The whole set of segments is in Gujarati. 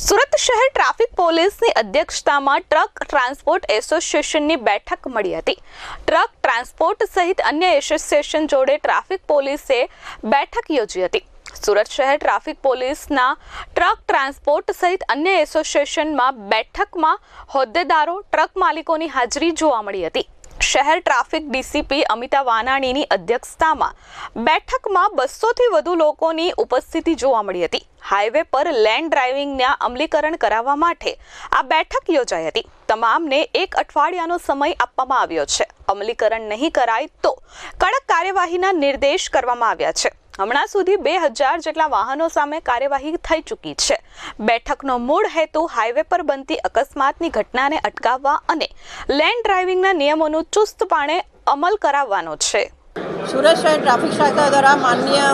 સુરત શહેર ટ્રાફિક પોલીસની અધ્યક્ષતામાં ટ્રક ટ્રાન્સપોર્ટ એસોસિએશનની બેઠક મળી હતી. ટ્રક ટ્રાન્સપોર્ટ સહિત અન્ય એસોસિએશન જોડે ટ્રાફિક પોલીસે બેઠક યોજી હતી. સુરત શહેર ટ્રાફિક પોલીસના ટ્રક ટ્રાન્સપોર્ટ સહિત અન્ય એસોસિએશનમાં બેઠકમાં હોદ્દેદારો, ટ્રક માલિકોની હાજરી જોવા મળી હતી. શહેર ટ્રાફિક ડીસીપી અમિતા વાનાણીની અધ્યક્ષતામાં બેઠકમાં બસોથી વધુ લોકોની ઉપસ્થિતિ જોવા મળી હતી. હાઈવે પર લેન્ડ ડ્રાઇવિંગના અમલીકરણ કરાવવા માટે આ બેઠક યોજાઈ હતી. તમામને એક અઠવાડિયાનો સમય આપવામાં આવ્યો છે. અમલીકરણ નહીં કરાય તો કડક કાર્યવાહીના નિર્દેશ કરવામાં આવ્યા છે. હમણાં સુધી બે હજાર જેટલા વાહનો સામે કાર્યવાહી થઈ ચૂકી છે. બેઠકનો મૂળ હેતુ હાઈવે પર બનતી અકસ્માતની ઘટનાને અટકાવવા અને લેન્ડ ડ્રાઇવિંગના નિયમોનું ચુસ્તપણે અમલ કરાવવાનો છે. સુરત શહેર ટ્રાફિક શાખા દ્વારા માન્ય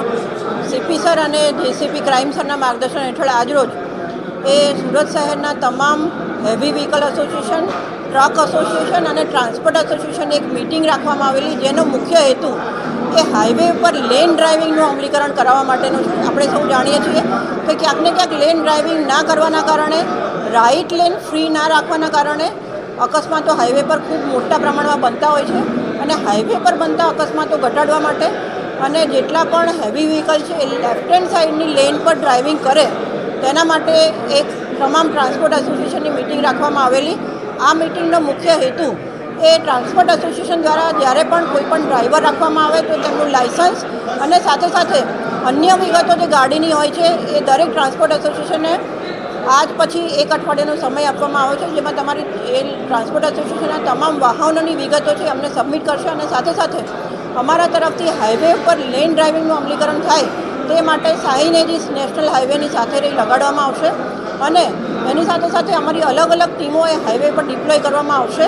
સીપી સર અને જેસીપી ક્રાઇમ સરના માર્ગદર્શન હેઠળ આજરોજ એ સુરત શહેરના તમામ heavy vehicle association, truck association અને ટ્રાન્સપોર્ટ એસોસિએશન એક મિટિંગ રાખવામાં આવેલી, જેનો મુખ્ય હેતુ એ હાઈવે ઉપર લેન ડ્રાઇવિંગનું અમલીકરણ કરાવવા માટેનું છે. આપણે સૌ જાણીએ છીએ કે ક્યાંક ને ક્યાંક લેન ડ્રાઇવિંગ ના કરવાના કારણે રાઇટ લેન ફ્રી ના રાખવાના કારણે અકસ્માતો હાઈવે પર ખૂબ મોટા પ્રમાણમાં બનતા હોય છે અને હાઈવે પર બનતા અકસ્માતો ઘટાડવા માટે અને જેટલા પણ હેવી વ્હીકલ છે એ લેફ્ટ હેન્ડ સાઈડની લેન પર ડ્રાઇવિંગ કરે, તેના માટે એક તમામ ટ્રાન્સપોર્ટ એસોસિએશનની મિટિંગ રાખવામાં આવેલી. આ મિટિંગનો મુખ્ય હેતુ એ ટ્રાન્સપોર્ટ એસોસિએશન દ્વારા જ્યારે પણ કોઈ પણ ડ્રાઈવર રાખવામાં આવે તો તેમનું લાઇસન્સ અને સાથે સાથે અન્ય વિગતો જે ગાડીની હોય છે એ દરેક ટ્રાન્સપોર્ટ એસોસિએશને આજ પછી એક અઠવાડિયાનો સમય આપવામાં આવ્યો છે, જેમાં તમારી એ ટ્રાન્સપોર્ટ એસોસિએશનના તમામ વાહનોની વિગતો છે અમને સબમિટ કરશે અને સાથે સાથે અમારા તરફથી હાઈવે ઉપર લેન ડ્રાઇવિંગનું અમલીકરણ થાય તે માટે શાહીનેજી નેશનલ હાઈવેની સાથે લગાડવામાં આવશે. અને એની સાથે સાથે અમારી અલગ અલગ ટીમો એ હાઈવે પર ડિપ્લોય કરવામાં આવશે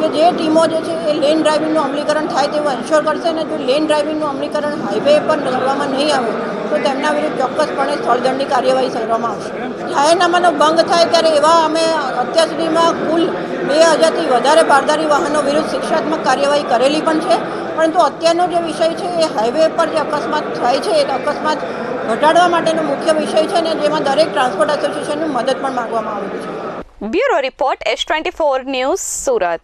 કે જે ટીમો જે છે એ લેન ડ્રાઇવિંગનું અમલીકરણ થાય તેવું એન્શ્યોર કરશે અને જો લેન ડ્રાઇવિંગનું અમલીકરણ હાઈવે પર કરવામાં નહીં આવે તો તેમના વિરુદ્ધ ચોક્કસપણે સ્થળદંડની કાર્યવાહી કરવામાં આવશે. જાહેરનામાનો ભંગ થાય ત્યારે એવા અમે અત્યાર સુધીમાં કુલ બે હજારથી વધારે બારદારી વાહનો વિરુદ્ધ શિક્ષાત્મક કાર્યવાહી કરેલી પણ છે. પરંતુ અત્યારનો જે વિષય છે એ હાઈવે પર જે અકસ્માત થાય છે, એ અકસ્માત ઘટાડવા માટેનો મુખ્ય વિષય છે ને જેમાં દરેક ટ્રાન્સપોર્ટ એસોસિએશનની મદદ પણ માંગવામાં આવેલી છે. Bureau report S twenty four news Surat.